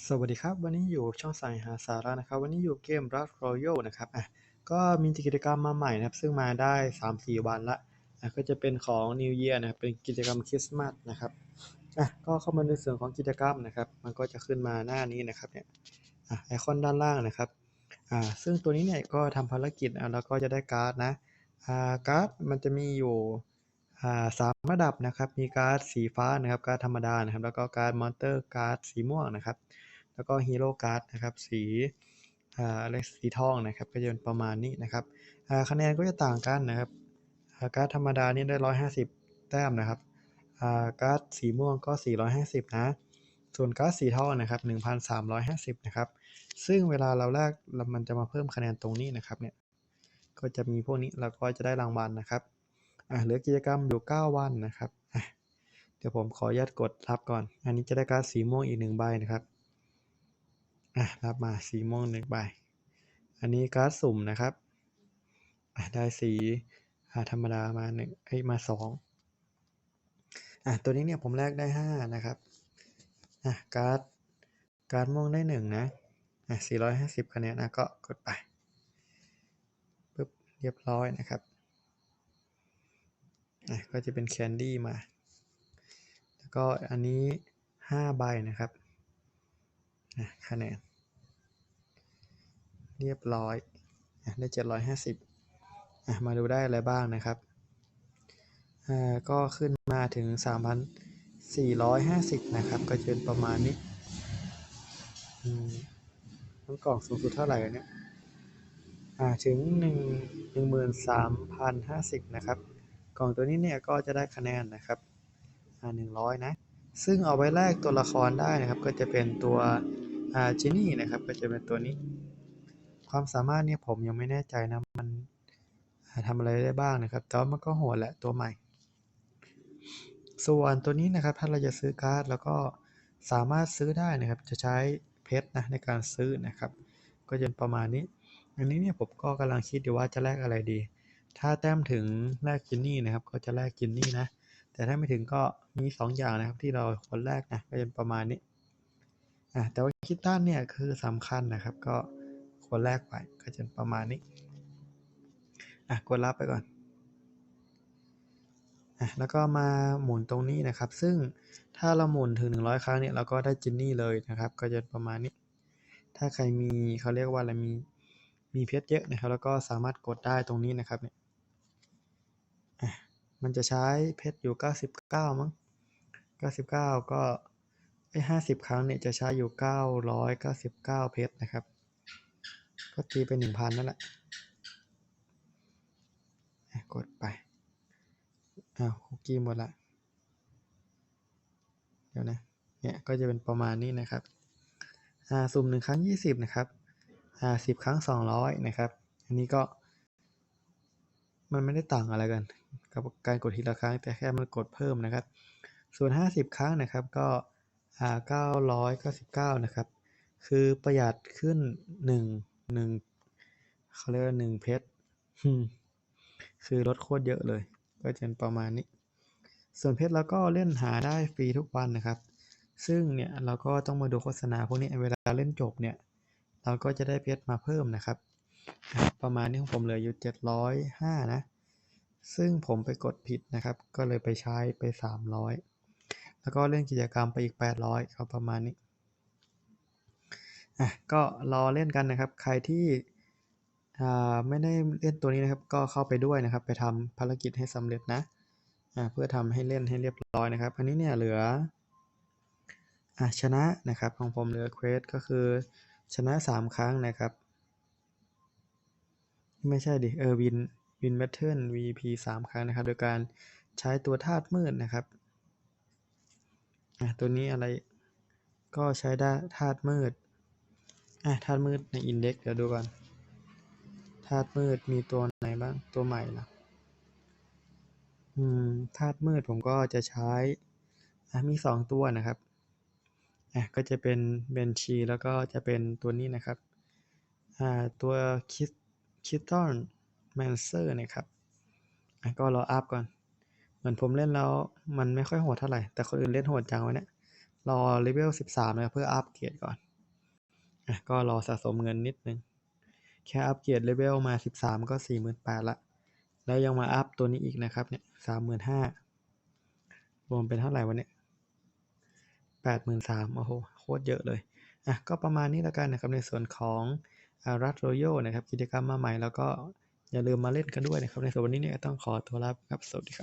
สวัสดีครับ วันนี้อยู่ช่องสายหาสาระนะครับ วันนี้อยู่เกม Rock Royal นะครับอะก็มีกิจกรรมมาใหม่นะครับ ซึ่งมาได้ 3-4 วันละอะก็จะเป็นของ New Year นะครับเป็นกิจกรรมคริสต์มาสนะครับอะก็เข้ามาในส่วนของกิจกรรมนะครับ มันก็จะขึ้นมาหน้านี้นะครับเนี่ยอะไอคอนด้านล่างนะครับอ่าซึ่งตัวนี้เนี่ยก็ทำภารกิจอะแล้วก็จะได้การ์ดนะอ่าการ์ดมันจะมีอยู่ สามระดับนะครับ มีการ์ดสีฟ้านะครับ การ์ดธรรมดานะครับ แล้วก็การ์ดมอนเตอร์การ์ดสีม่วงนะครับ แล้วก็ฮีโร่การ์ดนะครับ สีอ่าอะไรสีทองนะครับ ก็จะเป็นประมาณนี้นะครับคะแนนก็จะต่างกันนะครับ การ์ดธรรมดานี่ได้ 150 แต้มนะครับ การ์ดสีม่วงก็ 450 นะ ส่วนการ์ดสีทองนะครับ 1,350 นะครับ ซึ่งเวลาเราแลกมันจะมาเพิ่มคะแนนตรงนี้นะครับเนี่ย ก็จะมีพวกนี้เราก็จะได้รางวัลนะครับ อะเหลือกิจกรรมอยู่ 9 วันนะครับอะเดี๋ยวผมขออนุญาตกดรับก่อน อันนี้จะได้การ์ดสีม่วงอีกหนึ่งใบนะครับอะรับมาสีม่วงหนึ่งใบ อันนี้การ์ดสุ่มนะครับอะได้สีธรรมดามาหนึ่งเอ้ยมาสองอะตัวนี้เนี่ยผมแลกได้ห้านะครับอะการ์ดการ์ดม่วงได้หนึ่งนะอะสี่ร้อยห้าสิบคะแนนนะก็กดไปปึ๊บเรียบร้อยนะครับะก็จะเป็นแคนดี้มา แล้วก็อันนี้ห้าใบนะครับอะคะแนนเรียบร้อยอได้เจ็ดร้อยห้าสิบอะมาดูได้อะไรบ้างนะครับก็ขึ้นมาถึงสามพันสี่ร้อยห้าสิบนะครับ ก็จะเป็นประมาณนี้อืมน้ำกล่องสูงสุดเท่าไหร่เนี่ยถึงหนึ่งหนึ่งหมื่นสามพันห้าสิบนะครับ กล่องตัวนี้เนี่ยก็จะได้คะแนนนะครับหนึ่งร้อยนะ ซึ่งเอาไว้แลกตัวละครได้นะครับ ก็จะเป็นตัวจินี่นะครับ ก็จะเป็นตัวนี้ ความสามารถเนี่ยผมยังไม่แน่ใจนะ มันอ่าทำอะไรได้บ้างนะครับแต่ว่ามันก็โหดแหละตัวใหม่ ส่วนตัวนี้นะครับ ถ้าเราจะซื้อการ์ด แล้วก็สามารถซื้อได้นะครับ จะใช้เพชรนะในการซื้อนะครับ ก็จะเป็นประมาณนี้ อันนี้เนี่ยผมก็กำลังคิดอยู่ว่าจะแลกอะไรดี ถ้าแต้มถึงแลกจินนี่นะครับ ก็จะแลกจินนี่นะ แต่ถ้าไม่ถึงก็มีสองอย่างนะครับ ที่เราควรแลกนะก็จะประมาณนี้อะแต่ว่าคิดตันเนี่ยคือสำคัญนะครับ ก็ควรแลกไปก็จะประมาณนี้อะกดรับไปก่อนอะแล้วก็มาหมุนตรงนี้นะครับ ซึ่งถ้าเราหมุนถึง 100 ครั้งเนี่ยเราก็ได้จินนี่เลยนะครับ ก็จะประมาณนี้ ถ้าใครมีเขาเรียกว่าอะไรมีมีเพชรเยอะนะครับ แล้วก็สามารถกดได้ตรงนี้นะครับเนี่ย มันจะใช้เพชรอยู่ 99 มั้ง 99 ก็ไอ้50 ครั้งเนี่ยจะใช้อยู่ 999 เพชรนะครับ ก็ตีไป 1,000 นั่นแหละอะกดไป อ้าวคุกกี้หมดละ เดี๋ยวนะ เนี่ยก็จะเป็นประมาณนี้นะครับอ่าสุ่มหนึ่งครั้ง 20 นะครับอ่าสิบครั้ง 200 นะครับ อันนี้ก็มันไม่ได้ต่างอะไรกัน กับการกดทีละครั้ง แต่แค่มันกดเพิ่มนะครับ ส่วน 50 ครั้งนะครับก็อ่า999 นะครับ คือประหยัดขึ้น 1 1เขาเรียกว่า1เพชรคือลดโคตรเยอะเลย ก็จะเป็นประมาณนี้ ส่วนเพชรเราก็เล่นหาได้ฟรีทุกวันนะครับ ซึ่งเนี่ยเราก็ต้องมาดูโฆษณาพวกนี้เวลาเล่นจบเนี่ย เราก็จะได้เพชรมาเพิ่มนะครับ ประมาณนี้ของผมเหลืออยู่705นะ ซึ่งผมไปกดผิดนะครับ ก็เลยไปใช้ไป 300 แล้วก็เล่นกิจกรรมไปอีก 800ก็ประมาณนี้อะก็รอเล่นกันนะครับ ใครที่อ่าไม่ได้เล่นตัวนี้นะครับ ก็เข้าไปด้วยนะครับ ไปทำภารกิจให้สำเร็จนะอ่าเพื่อทำให้เล่นให้เรียบร้อยนะครับ อันนี้เนี่ยเหลืออะชนะนะครับของผมเหลือเควสก็คือชนะ 3 ครั้งนะครับ ไม่ใช่ดิเออวิน วินแบทเทิล VP 3 ครั้งนะครับ โดยการใช้ตัวธาตุมืดนะครับตัวนี้อะไรก็ใช้ได้ธาตุมืดธาตุมืดในอินเด็กซ์เดี๋ยวดูก่อนธาตุมืดมีตัวไหนบ้างตัวใหม่ล่ะอืมธาตุมืดผมก็จะใช้อะมี2ตัวนะครับอะก็จะเป็นเบนชีแล้วก็จะเป็นตัวนี้นะครับอ่าตัวคิสคิตตัน แมนเซอร์นะครับอะก็รออัพก่อน เหมือนผมเล่นแล้วมันไม่ค่อยโหดเท่าไหร่ แต่คนอื่นเล่นโหดจังวะเนี่ย รอเลเวล 13นะครับเพื่ออัปเกรดก่อนอะก็รอสะสมเงินนิดนึง แค่อัปเกรดเลเวลมา 13 ก็ 48,000ละ แล้วยังมาอัพตัวนี้อีกนะครับเนี่ย35,000รวมเป็นเท่าไหร่วะเนี่ย83,000โอ้โหโคตรเยอะเลยอะก็ประมาณนี้แล้วกันนะครับในส่วนของอารัตโรโยนะครับกิจกรรมมาใหม่แล้วก็ อย่าลืมมาเล่นกันด้วยนะครับในส่วนวันนี้เนี่ยต้องขอตัวลาครับ สวัสดีครับ